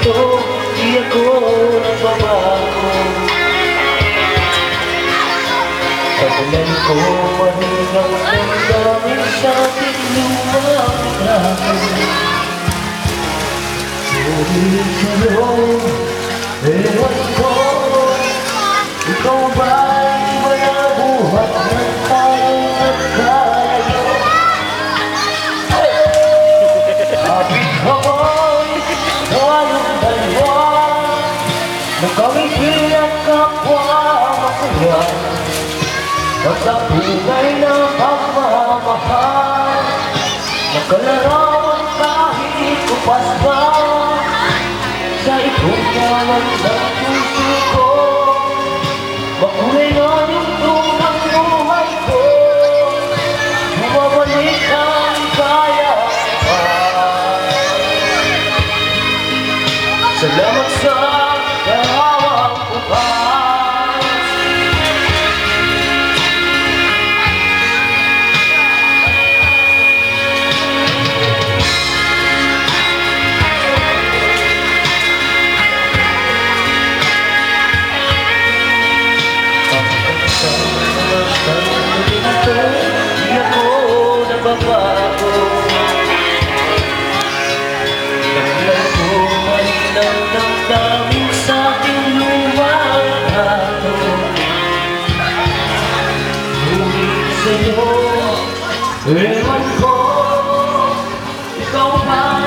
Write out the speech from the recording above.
ito Di ako nagbabago At kapwa masaya Pagkapunay na pagmamahal Nakalarawan kahit kupas pa Sa ikong kawan ng puso ko Makulay na yung buhay ko. Bumabalik ang kaya pa Salamat sa Di ako 내 맘껏 떠봐